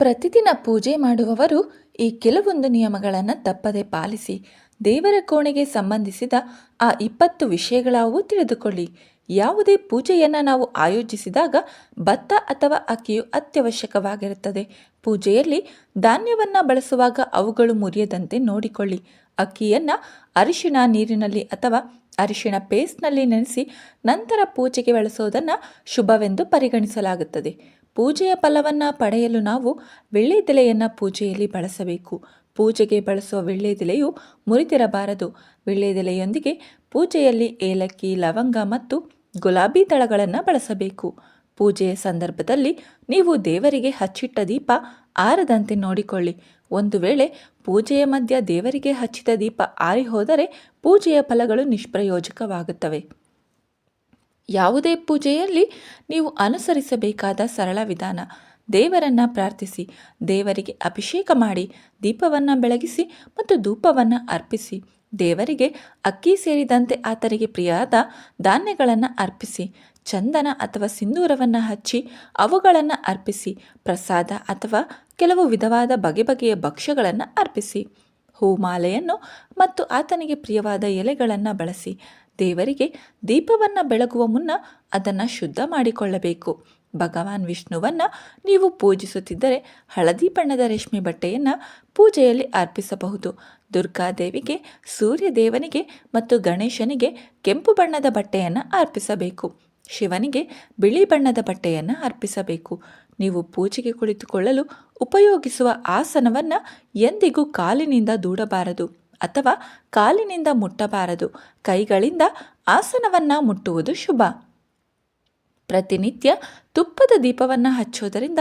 ಪ್ರತಿದಿನ ಪೂಜೆ ಮಾಡುವವರು ಈ ಕೆಲವೊಂದು ನಿಯಮಗಳನ್ನು ತಪ್ಪದೆ ಪಾಲಿಸಿ ದೇವರ ಕೋಣೆಗೆ ಸಂಬಂಧಿಸಿದ ಆ ಇಪ್ಪತ್ತು ವಿಷಯಗಳಾವು ತಿಳಿದುಕೊಳ್ಳಿ. ಯಾವುದೇ ಪೂಜೆಯನ್ನು ನಾವು ಆಯೋಜಿಸಿದಾಗ ಭತ್ತ ಅಥವಾ ಅಕ್ಕಿಯು ಅತ್ಯವಶ್ಯಕವಾಗಿರುತ್ತದೆ. ಪೂಜೆಯಲ್ಲಿ ಧಾನ್ಯವನ್ನು ಬಳಸುವಾಗ ಅವುಗಳು ಮುರಿಯದಂತೆ ನೋಡಿಕೊಳ್ಳಿ. ಅಕ್ಕಿಯನ್ನು ಅರಿಶಿಣ ನೀರಿನಲ್ಲಿ ಅಥವಾ ಅರಿಶಿಣ ಪೇಸ್ಟ್ನಲ್ಲಿ ನೆನೆಸಿ ನಂತರ ಪೂಜೆಗೆ ಬಳಸೋದನ್ನು ಶುಭವೆಂದು ಪರಿಗಣಿಸಲಾಗುತ್ತದೆ. ಪೂಜೆಯ ಫಲವನ್ನು ಪಡೆಯಲು ನಾವು ವೀಳ್ಯದೆಲೆಯನ್ನು ಪೂಜೆಯಲ್ಲಿ ಬಳಸಬೇಕು. ಪೂಜೆಗೆ ಬಳಸುವ ವೀಳ್ಯದೆಲೆಯು ಮುರಿದಿರಬಾರದು ವೀಳ್ಯದೆಲೆಯೊಂದಿಗೆ ಪೂಜೆಯಲ್ಲಿ ಏಲಕ್ಕಿ, ಲವಂಗ ಮತ್ತು ಗುಲಾಬಿ ದಳಗಳನ್ನು ಬಳಸಬೇಕು. ಪೂಜೆಯ ಸಂದರ್ಭದಲ್ಲಿ ನೀವು ದೇವರಿಗೆ ಹಚ್ಚಿಟ್ಟ ದೀಪ ಆರದಂತೆ ನೋಡಿಕೊಳ್ಳಿ. ಒಂದು ವೇಳೆ ಪೂಜೆಯ ಮಧ್ಯ ದೇವರಿಗೆ ಹಚ್ಚಿದ ದೀಪ ಆರಿ ಹೋದರೆ ಪೂಜೆಯ ಫಲಗಳು ನಿಷ್ಪ್ರಯೋಜಕವಾಗುತ್ತವೆ. ಯಾವುದೇ ಪೂಜೆಯಲ್ಲಿ ನೀವು ಅನುಸರಿಸಬೇಕಾದ ಸರಳ ವಿಧಾನ. ದೇವರನ್ನು ಪ್ರಾರ್ಥಿಸಿ, ದೇವರಿಗೆ ಅಭಿಷೇಕ ಮಾಡಿ, ದೀಪವನ್ನು ಬೆಳಗಿಸಿ ಮತ್ತು ಧೂಪವನ್ನು ಅರ್ಪಿಸಿ. ದೇವರಿಗೆ ಅಕ್ಕಿ ಸೇರಿದಂತೆ ಆತನಿಗೆ ಪ್ರಿಯಾದ ಧಾನ್ಯಗಳನ್ನು ಅರ್ಪಿಸಿ. ಚಂದನ ಅಥವಾ ಸಿಂಧೂರವನ್ನು ಹಚ್ಚಿ ಅವುಗಳನ್ನು ಅರ್ಪಿಸಿ. ಪ್ರಸಾದ ಅಥವಾ ಕೆಲವು ವಿಧವಾದ ಬಗೆ ಬಗೆಯ ಭಕ್ಷ್ಯಗಳನ್ನು ಅರ್ಪಿಸಿ. ಹೂಮಾಲೆಯನ್ನು ಮತ್ತು ಆತನಿಗೆ ಪ್ರಿಯವಾದ ಎಲೆಗಳನ್ನು ಬಳಸಿ. ದೇವರಿಗೆ ದೀಪವನ್ನು ಬೆಳಗುವ ಮುನ್ನ ಅದನ್ನು ಶುದ್ಧ ಮಾಡಿಕೊಳ್ಳಬೇಕು. ಭಗವಾನ್ ವಿಷ್ಣುವನ್ನು ನೀವು ಪೂಜಿಸುತ್ತಿದ್ದರೆ ಹಳದಿ ಬಣ್ಣದ ರೇಷ್ಮೆ ಬಟ್ಟೆಯನ್ನು ಪೂಜೆಯಲ್ಲಿ ಅರ್ಪಿಸಬಹುದು. ದುರ್ಗಾದೇವಿಗೆ ಸೂರ್ಯದೇವನಿಗೆ ಮತ್ತು ಗಣೇಶನಿಗೆ ಕೆಂಪು ಬಣ್ಣದ ಬಟ್ಟೆಯನ್ನು ಅರ್ಪಿಸಬೇಕು. ಶಿವನಿಗೆ ಬಿಳಿ ಬಣ್ಣದ ಬಟ್ಟೆಯನ್ನು ಅರ್ಪಿಸಬೇಕು. ನೀವು ಪೂಜೆಗೆ ಕುಳಿತುಕೊಳ್ಳಲು ಉಪಯೋಗಿಸುವ ಆಸನವನ್ನು ಎಂದಿಗೂ ಕಾಲಿನಿಂದ ದೂಡಬಾರದು. ಅಥವಾ ಕಾಲಿನಿಂದ ಮುಟ್ಟಬಾರದು, ಕೈಗಳಿಂದ ಆಸನವನ್ನು ಮುಟ್ಟುವುದು ಶುಭ. ಪ್ರತಿನಿತ್ಯ ತುಪ್ಪದ ದೀಪವನ್ನು ಹಚ್ಚುವುದರಿಂದ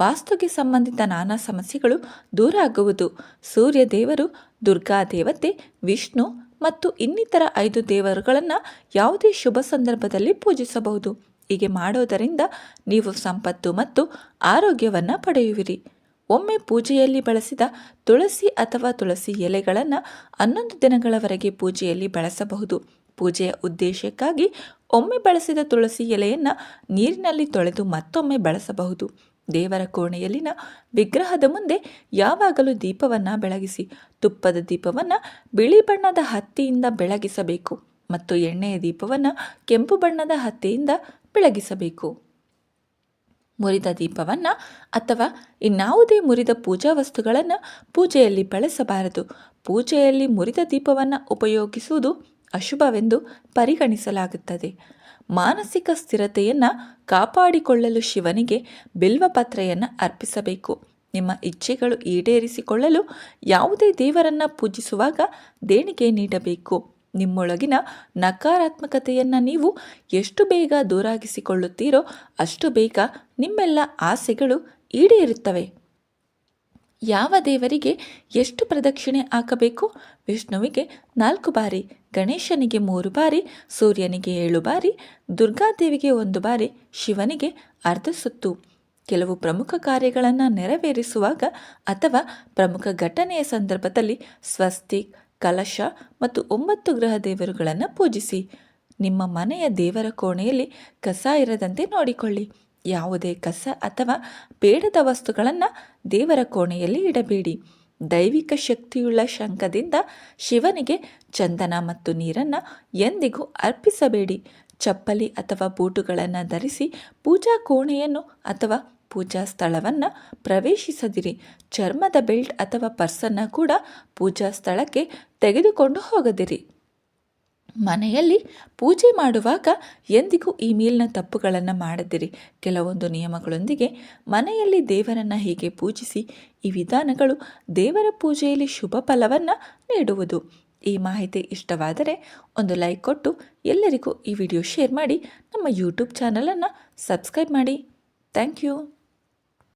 ವಾಸ್ತುಗೆ ಸಂಬಂಧಿತ ನಾನಾ ಸಮಸ್ಯೆಗಳು ದೂರ ಆಗುವುದು. ಸೂರ್ಯ ದೇವರು, ದುರ್ಗಾ ದೇವತೆ, ವಿಷ್ಣು ಮತ್ತು ಇನ್ನಿತರ ಐದು ದೇವರುಗಳನ್ನು ಯಾವುದೇ ಶುಭ ಸಂದರ್ಭದಲ್ಲಿ ಪೂಜಿಸಬಹುದು. ಹೀಗೆ ಮಾಡೋದರಿಂದ ನೀವು ಸಂಪತ್ತು ಮತ್ತು ಆರೋಗ್ಯವನ್ನು ಪಡೆಯುವಿರಿ. ಒಮ್ಮೆ ಪೂಜೆಯಲ್ಲಿ ಬಳಸಿದ ತುಳಸಿ ಅಥವಾ ತುಳಸಿ ಎಲೆಗಳನ್ನು ಹನ್ನೊಂದು ದಿನಗಳವರೆಗೆ ಪೂಜೆಯಲ್ಲಿ ಬಳಸಬಹುದು. ಪೂಜೆಯ ಉದ್ದೇಶಕ್ಕಾಗಿ ಒಮ್ಮೆ ಬಳಸಿದ ತುಳಸಿ ಎಲೆಯನ್ನು ನೀರಿನಲ್ಲಿ ತೊಳೆದು ಮತ್ತೊಮ್ಮೆ ಬಳಸಬಹುದು. ದೇವರ ಕೋಣೆಯಲ್ಲಿನ ವಿಗ್ರಹದ ಮುಂದೆ ಯಾವಾಗಲೂ ದೀಪವನ್ನು ಬೆಳಗಿಸಿ, ತುಪ್ಪದ ದೀಪವನ್ನು ಬಿಳಿ ಬಣ್ಣದ ಹತ್ತಿಯಿಂದ ಬೆಳಗಿಸಬೇಕು ಮತ್ತು ಎಣ್ಣೆಯ ದೀಪವನ್ನು ಕೆಂಪು ಬಣ್ಣದ ಹತ್ತಿಯಿಂದ ಬೆಳಗಿಸಬೇಕು. ಮುರಿದ ದೀಪವನ್ನು ಅಥವಾ ಇನ್ನಾವುದೇ ಮುರಿದ ಪೂಜಾ ವಸ್ತುಗಳನ್ನು ಪೂಜೆಯಲ್ಲಿ ಬಳಸಬಾರದು. ಪೂಜೆಯಲ್ಲಿ ಮುರಿದ ದೀಪವನ್ನು ಉಪಯೋಗಿಸುವುದು ಅಶುಭವೆಂದು ಪರಿಗಣಿಸಲಾಗುತ್ತದೆ. ಮಾನಸಿಕ ಸ್ಥಿರತೆಯನ್ನು ಕಾಪಾಡಿಕೊಳ್ಳಲು ಶಿವನಿಗೆ ಬಿಲ್ವಪತ್ರೆಯನ್ನು ಅರ್ಪಿಸಬೇಕು. ನಿಮ್ಮ ಇಚ್ಛೆಗಳು ಈಡೇರಿಸಿಕೊಳ್ಳಲು ಯಾವುದೇ ದೇವರನ್ನು ಪೂಜಿಸುವಾಗ ದೇಣಿಗೆ ನೀಡಬೇಕು. ನಿಮ್ಮೊಳಗಿನ ನಕಾರಾತ್ಮಕತೆಯನ್ನು ನೀವು ಎಷ್ಟು ಬೇಗ ದೂರಾಗಿಸಿಕೊಳ್ಳುತ್ತೀರೋ ಅಷ್ಟು ಬೇಗ ನಿಮ್ಮೆಲ್ಲ ಆಸೆಗಳು ಈಡೇರುತ್ತವೆ. ಯಾವ ದೇವರಿಗೆ ಎಷ್ಟು ಪ್ರದಕ್ಷಿಣೆ ಹಾಕಬೇಕು? ವಿಷ್ಣುವಿಗೆ ನಾಲ್ಕು ಬಾರಿ, ಗಣೇಶನಿಗೆ ಮೂರು ಬಾರಿ, ಸೂರ್ಯನಿಗೆ ಏಳು ಬಾರಿ, ದುರ್ಗಾದೇವಿಗೆ ಒಂದು ಬಾರಿ, ಶಿವನಿಗೆ ಅರ್ಧ ಸುತ್ತು. ಕೆಲವು ಪ್ರಮುಖ ಕಾರ್ಯಗಳನ್ನು ನೆರವೇರಿಸುವಾಗ ಅಥವಾ ಪ್ರಮುಖ ಘಟನೆಯ ಸಂದರ್ಭದಲ್ಲಿ ಸ್ವಸ್ತಿಕ್ ಕಲಶ ಮತ್ತು ಒಂಬತ್ತು ಗ್ರಹ ದೇವರುಗಳನ್ನು ಪೂಜಿಸಿ. ನಿಮ್ಮ ಮನೆಯ ದೇವರ ಕೋಣೆಯಲ್ಲಿ ಕಸ ಇರದಂತೆ ನೋಡಿಕೊಳ್ಳಿ. ಯಾವುದೇ ಕಸ ಅಥವಾ ಬೇಡದ ವಸ್ತುಗಳನ್ನು ದೇವರ ಕೋಣೆಯಲ್ಲಿ ಇಡಬೇಡಿ. ದೈವಿಕ ಶಕ್ತಿಯುಳ್ಳ ಶಂಖದಿಂದ ಶಿವನಿಗೆ ಚಂದನ ಮತ್ತು ನೀರನ್ನು ಎಂದಿಗೂ ಅರ್ಪಿಸಬೇಡಿ. ಚಪ್ಪಲಿ ಅಥವಾ ಬೂಟುಗಳನ್ನು ಧರಿಸಿ ಪೂಜಾ ಕೋಣೆಯನ್ನು ಅಥವಾ ಪೂಜಾ ಸ್ಥಳವನ್ನು ಪ್ರವೇಶಿಸದಿರಿ. ಚರ್ಮದ ಬೆಲ್ಟ್ ಅಥವಾ ಪರ್ಸನ್ನು ಕೂಡ ಪೂಜಾ ಸ್ಥಳಕ್ಕೆ ತೆಗೆದುಕೊಂಡು ಹೋಗದಿರಿ. ಮನೆಯಲ್ಲಿ ಪೂಜೆ ಮಾಡುವಾಗ ಎಂದಿಗೂ ಈ ಮೇಲಿನ ತಪ್ಪುಗಳನ್ನು ಮಾಡದಿರಿ. ಕೆಲವೊಂದು ನಿಯಮಗಳೊಂದಿಗೆ ಮನೆಯಲ್ಲಿ ದೇವರನ್ನು ಹೀಗೆ ಪೂಜಿಸಿ, ಈ ವಿಧಾನಗಳು ದೇವರ ಪೂಜೆಯಲ್ಲಿ ಶುಭ ಫಲವನ್ನು ನೀಡುವುದು. ಈ ಮಾಹಿತಿ ಇಷ್ಟವಾದರೆ ಒಂದು ಲೈಕ್ ಕೊಟ್ಟು ಎಲ್ಲರಿಗೂ ಈ ವಿಡಿಯೋ ಶೇರ್ ಮಾಡಿ, ನಮ್ಮ ಯೂಟ್ಯೂಬ್ ಚಾನಲನ್ನು ಸಬ್ಸ್ಕ್ರೈಬ್ ಮಾಡಿ. Thank you.